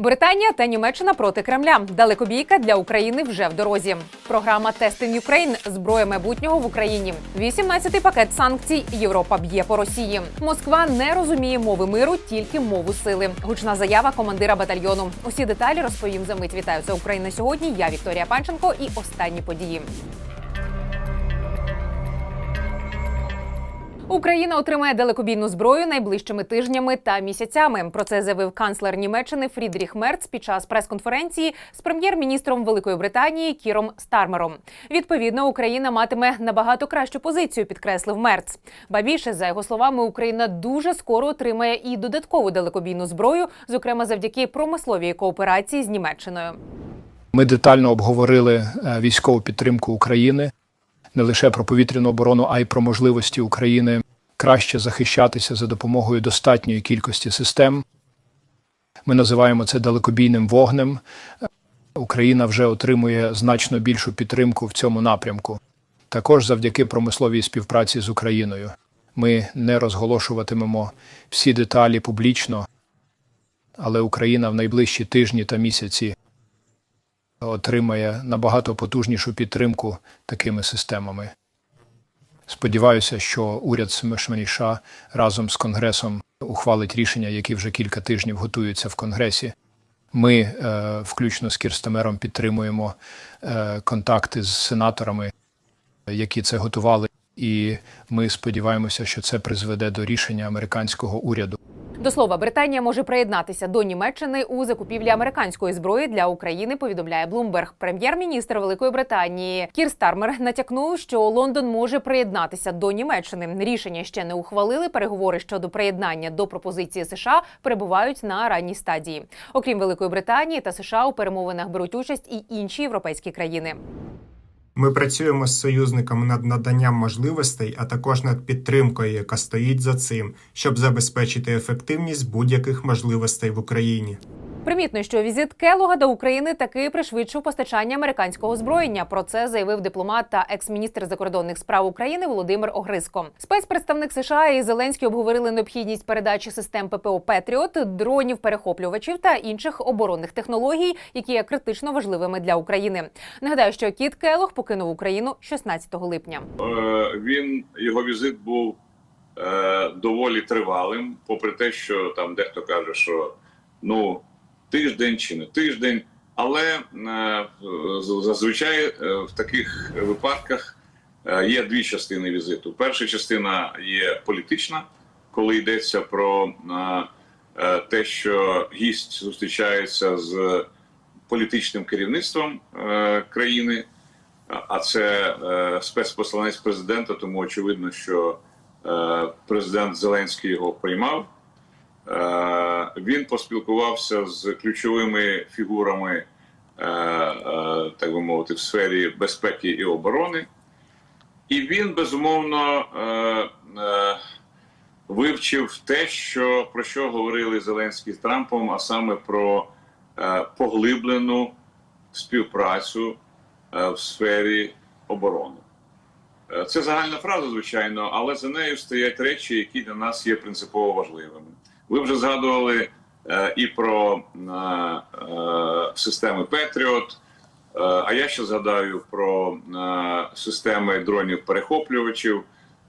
Британія та Німеччина проти Кремля. Далекобійка для України вже в дорозі. Програма Тестин Юкрейн. Зброя майбутнього в Україні. 18-й пакет санкцій. Європа б'є по Росії. Москва не розуміє мови миру, тільки мову сили. Гучна заява командира батальйону. Усі деталі розповім за мить. Вітаю це Україна сьогодні. Я Вікторія Панченко і останні події. Україна отримає далекобійну зброю найближчими тижнями та місяцями. Про це заявив канцлер Німеччини Фрідріх Мерц під час прес-конференції з прем'єр-міністром Великої Британії Кіром Стармером. Відповідно, Україна матиме набагато кращу позицію, підкреслив Мерц. Ба більше, за його словами, Україна дуже скоро отримає і додаткову далекобійну зброю, зокрема завдяки промисловій кооперації з Німеччиною. Ми детально обговорили е, військову підтримку України не лише про повітряну оборону, а й про можливості України краще захищатися за допомогою достатньої кількості систем. Ми називаємо це далекобійним вогнем. Україна вже отримує значно більшу підтримку в цьому напрямку. Також завдяки промисловій співпраці з Україною. Ми не розголошуватимемо всі деталі публічно, але Україна в найближчі тижні та місяці отримає набагато потужнішу підтримку такими системами. Сподіваюся, що уряд Шманіша разом з Конгресом ухвалить рішення, які вже кілька тижнів готуються в Конгресі. Ми, е, включно з Кірстамером, підтримуємо е, контакти з сенаторами, які це готували, і ми сподіваємося, що це призведе до рішення американського уряду. До слова, Британія може приєднатися до Німеччини у закупівлі американської зброї для України. Повідомляє Блумберг. Прем'єр-міністр Великої Британії Кір Стармер натякнув, що Лондон може приєднатися до Німеччини. Рішення ще не ухвалили. Переговори щодо приєднання до пропозиції США перебувають на ранній стадії. Окрім Великої Британії та США, у перемовинах беруть участь і інші європейські країни. Ми працюємо з союзниками над наданням можливостей, а також над підтримкою, яка стоїть за цим, щоб забезпечити ефективність будь-яких можливостей в Україні. Примітно, що візит Келога до України таки пришвидшив постачання американського озброєння. Про це заявив дипломат та екс-міністр закордонних справ України Володимир Огриско. Спецпредставник США і Зеленський обговорили необхідність передачі систем ППО Петріот, дронів, перехоплювачів та інших оборонних технологій, які є критично важливими для України. Нагадаю, що Кіт Келог покинув Україну 16 липня. Е, він його візит був е, доволі тривалим, попри те, що там дехто каже, що ну тиждень чи не тиждень. Але е, зазвичай е, в таких випадках е, є дві частини візиту. Перша частина є політична, коли йдеться про те, що гість зустрічається з політичним керівництвом країни. А це спецпосланець президента, тому очевидно, що президент Зеленський його приймав. Він поспілкувався з ключовими фігурами, е, е, так би мовити, в сфері безпеки і оборони. І він безумовно е, вивчив те, що про що говорили Зеленський з Трампом, а саме про поглиблену співпрацю в сфері оборони. Це загальна фраза, звичайно, але за нею стоять речі, які для нас є принципово важливими. Ви вже згадували е, і про е, е, системи Петріот. Е, а я ще згадаю про е, системи дронів-перехоплювачів.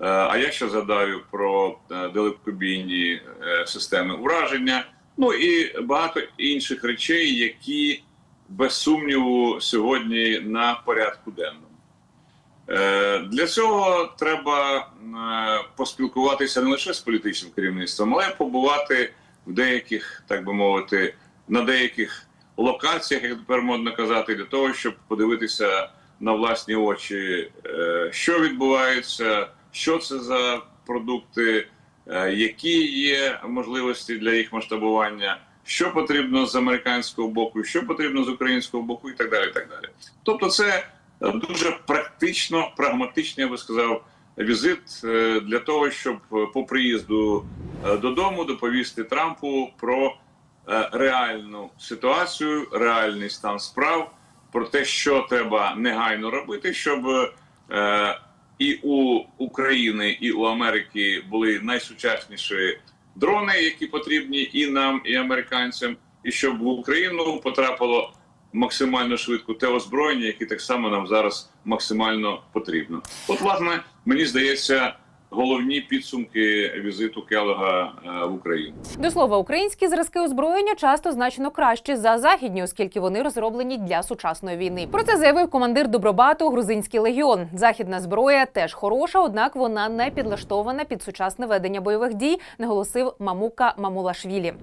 Е, а я ще згадаю про е, далекобійні е, системи ураження. Ну і багато інших речей, які без сумніву сьогодні на порядку денному. Е, Для цього треба е, поспілкуватися не лише з політичним керівництвом, але й побувати в деяких, так би мовити, на деяких локаціях, як тепер модно казати, для того, щоб подивитися на власні очі, е, що відбувається, що це за продукти, які є можливості для їх масштабування, що потрібно з американського боку, що потрібно з українського боку, і так далі. І так далі. Тобто, це дуже практично, прагматичний, я би сказав, візит е, для того, щоб е, по приїзду е, додому доповісти Трампу про е, реальну ситуацію, реальний стан справ, про те, що треба негайно робити, щоб е, і у України, і у Америки були найсучасніші дрони, які потрібні і нам, і американцям. і щоб в Україну потрапило максимально швидко те озброєння, яке так само нам зараз максимально потрібно. От, власне, мені здається, головні підсумки візиту Келега е, в Україну. До слова, українські зразки озброєння часто значно кращі за західні, оскільки вони розроблені для сучасної війни. Про це заявив командир Добробату Грузинський легіон. Західна зброя теж хороша, однак вона не підлаштована під сучасне ведення бойових дій, наголосив Мамука Мамулашвілі.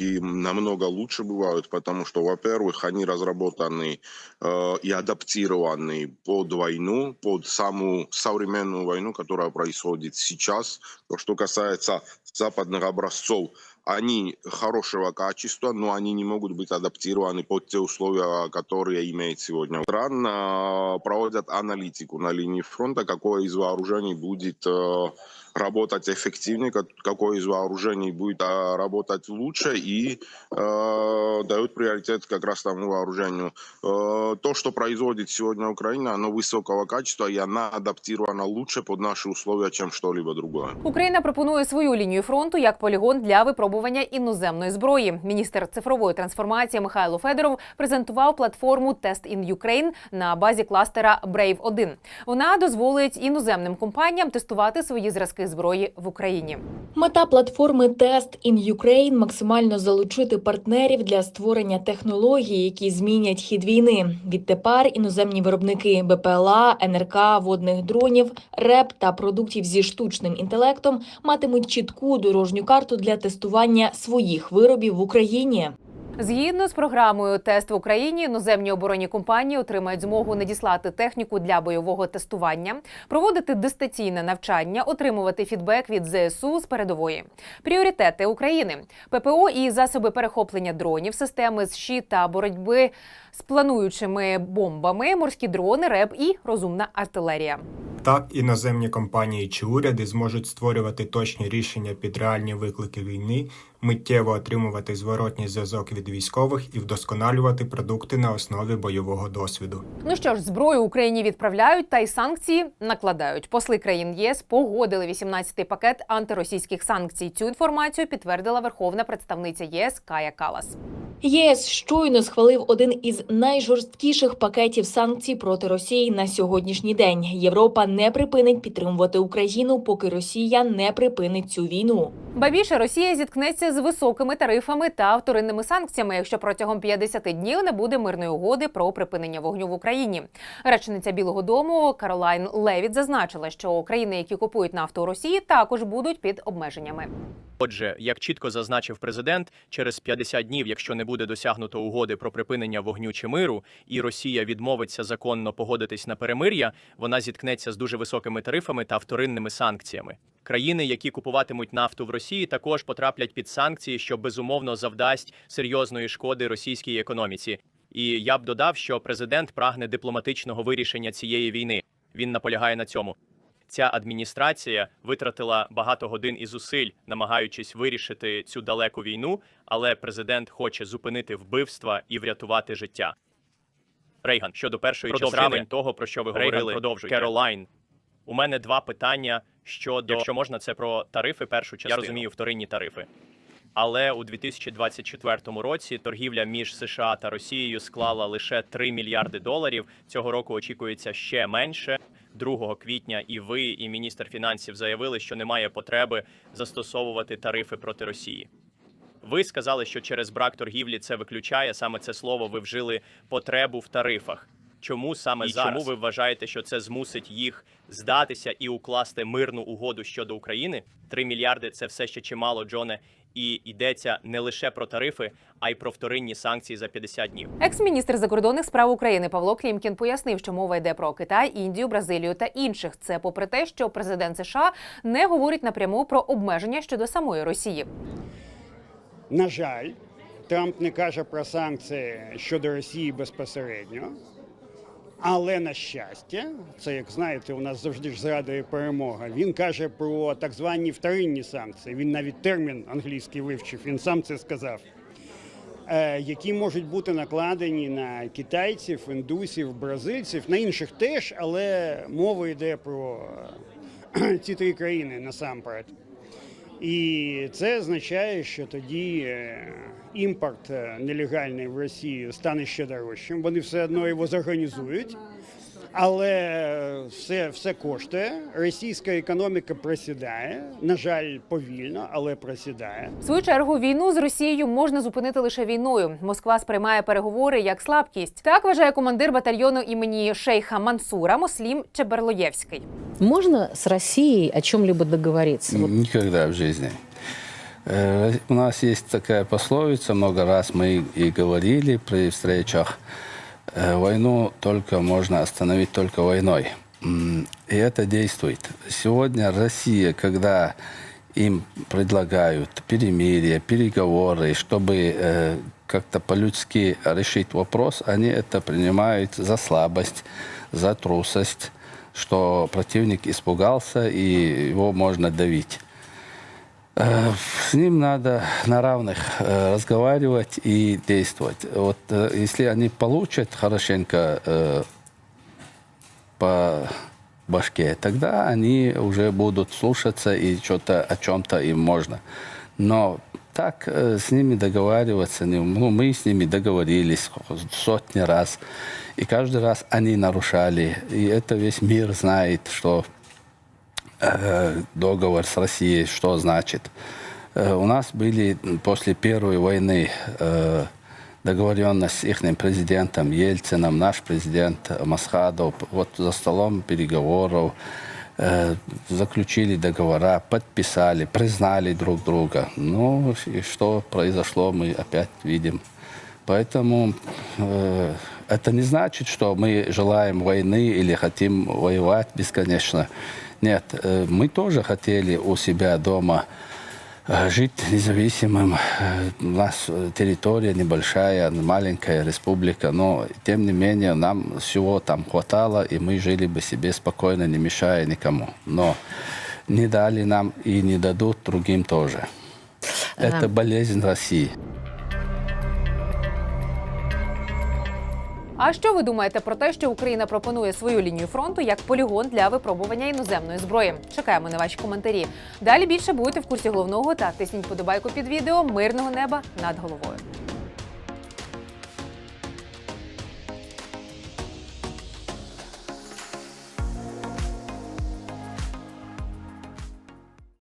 и намного лучше бывают, потому что, во-первых, они разработаны э, и адаптированы под войну, под саму современную войну, которая происходит сейчас. То, что касается западных образцов, они хорошего качества, но они не могут быть адаптированы под те условия, которые имеет сегодня. Стран э, проводят аналитику на линии фронта, какое из вооружений будет э, работать эффективнее, как- какое из вооружений будет а, работать лучше и э, дают приоритет как раз тому вооружению. Э, то, что производит сегодня Украина, оно высокого качества и она адаптирована лучше под наши условия, чем что-либо другое. Україна пропонує свою лінію фронту як полігон для випробування іноземної зброї. Міністр цифрової трансформації Михайло Федоров презентував платформу Test in Ukraine на базі кластера Brave 1 Вона дозволить іноземним компаніям тестувати свої зразки зброї в Україні. Мета платформи Test in Ukraine – максимально залучити партнерів для створення технологій, які змінять хід війни. Відтепер іноземні виробники БПЛА, НРК, водних дронів, РЕП та продуктів зі штучним інтелектом матимуть чітку дорожню карту для тестування своїх виробів в Україні. Згідно з програмою Тест в Україні, іноземні оборонні компанії отримають змогу надіслати техніку для бойового тестування, проводити дистанційне навчання, отримувати фідбек від ЗСУ з передової. Пріоритети України: ППО і засоби перехоплення дронів, системи СШІ та боротьби з плануючими бомбами, морські дрони, РЕБ і розумна артилерія. Так, іноземні компанії чи уряди зможуть створювати точні рішення під реальні виклики війни, миттєво отримувати зворотній зв'язок від військових і вдосконалювати продукти на основі бойового досвіду. Ну що ж, зброю Україні відправляють та й санкції накладають. Посли країн ЄС погодили 18-й пакет антиросійських санкцій. Цю інформацію підтвердила верховна представниця ЄС Кая Калас. ЄС щойно схвалив один із найжорсткіших пакетів санкцій проти Росії на сьогоднішній день. Європа не припинить підтримувати Україну, поки Росія не припинить цю війну. Ба більше Росія зіткнеться з високими тарифами та вторинними санкціями, якщо протягом 50 днів не буде мирної угоди про припинення вогню в Україні. Речниця Білого Дому Каролайн Левіт зазначила, що країни, які купують нафту у Росії, також будуть під обмеженнями. Отже, як чітко зазначив президент, через 50 днів, якщо не буде досягнуто угоди про припинення вогню чи миру, і Росія відмовиться законно погодитись на перемир'я, вона зіткнеться з дуже високими тарифами та вторинними санкціями. Країни, які купуватимуть нафту в Росії, також потраплять під санкції, що безумовно завдасть серйозної шкоди російській економіці. І я б додав, що президент прагне дипломатичного вирішення цієї війни. Він наполягає на цьому. Ця адміністрація витратила багато годин і зусиль, намагаючись вирішити цю далеку війну, але президент хоче зупинити вбивства і врятувати життя. Рейган щодо першої частини того, про що ви говорили, продовжуйте. Керолайн. У мене два питання щодо якщо можна, це про тарифи. Першу частину. Я розумію вторинні тарифи. Але у 2024 році торгівля між США та Росією склала лише 3 мільярди доларів. Цього року очікується ще менше. 2 квітня і ви, і міністр фінансів заявили, що немає потреби застосовувати тарифи проти Росії. Ви сказали, що через брак торгівлі це виключає саме це слово. Ви вжили потребу в тарифах. Чому саме І зараз? чому ви вважаєте, що це змусить їх здатися і укласти мирну угоду щодо України? 3 мільярди це все ще чимало, Джоне. І йдеться не лише про тарифи, а й про вторинні санкції за 50 днів. Екс-міністр закордонних справ України Павло Клімкін пояснив, що мова йде про Китай, Індію, Бразилію та інших. Це попри те, що президент США не говорить напряму про обмеження щодо самої Росії. На жаль, Трамп не каже про санкції щодо Росії безпосередньо. Але на щастя, це як знаєте, у нас завжди ж зрадує перемога. Він каже про так звані вторинні санкції. Він навіть термін англійський вивчив, він сам це сказав. Е, які можуть бути накладені на китайців, індусів, бразильців, на інших теж, але мова йде про е, ці три країни насамперед. І це означає, що тоді е, імпорт е, нелегальний в Росію стане ще дорожчим. Вони все одно його зорганізують Але все, все коштує. Російська економіка просідає. На жаль, повільно, але просідає. В свою чергу війну з Росією можна зупинити лише війною. Москва сприймає переговори як слабкість. Так вважає командир батальйону імені шейха Мансура Мослім Чеберлоєвський. Можно с Россией о чем-либо договориться? Вот Никогда в жизни. Э, У нас есть такая пословица, много раз мы и говорили при встречах, э, войну только можно остановить только войной. М, И это действует. Сегодня Россия, когда им предлагают перемирие, переговоры, чтобы э, как-то по-людски решить вопрос, они это принимают за слабость, за трусость, что противник испугался и его можно давить. Э, С ним надо на равных э, разговаривать и действовать. Вот э, если они получат хорошенько по башке, тогда они уже будут слушаться и что-то о чем-то им можно. Но так с ними договариваться, не- ну, мы с ними договорились сотни раз, и каждый раз они нарушали. И это весь мир знает, что договор с Россией, что значит. Э, У нас были после Первой войны э, договоренность с их президентом Ельцином, наш президент Масхадов, вот за столом переговоров э, заключили договора, подписали, признали друг друга. Ну и что произошло, мы опять видим. Поэтому э, это не значит, что мы желаем войны или хотим воевать бесконечно. Нет, э, мы тоже хотели у себя дома э, жить независимым. Э, У нас территория небольшая, маленькая республика, но тем не менее нам всего там хватало, и мы жили бы себе спокойно, не мешая никому. Но не дали нам и не дадут другим тоже. Это болезнь России. А що ви думаєте про те, що Україна пропонує свою лінію фронту як полігон для випробування іноземної зброї? Чекаємо на ваші коментарі. Далі більше будете в курсі головного та тисніть подобайку під відео мирного неба над головою.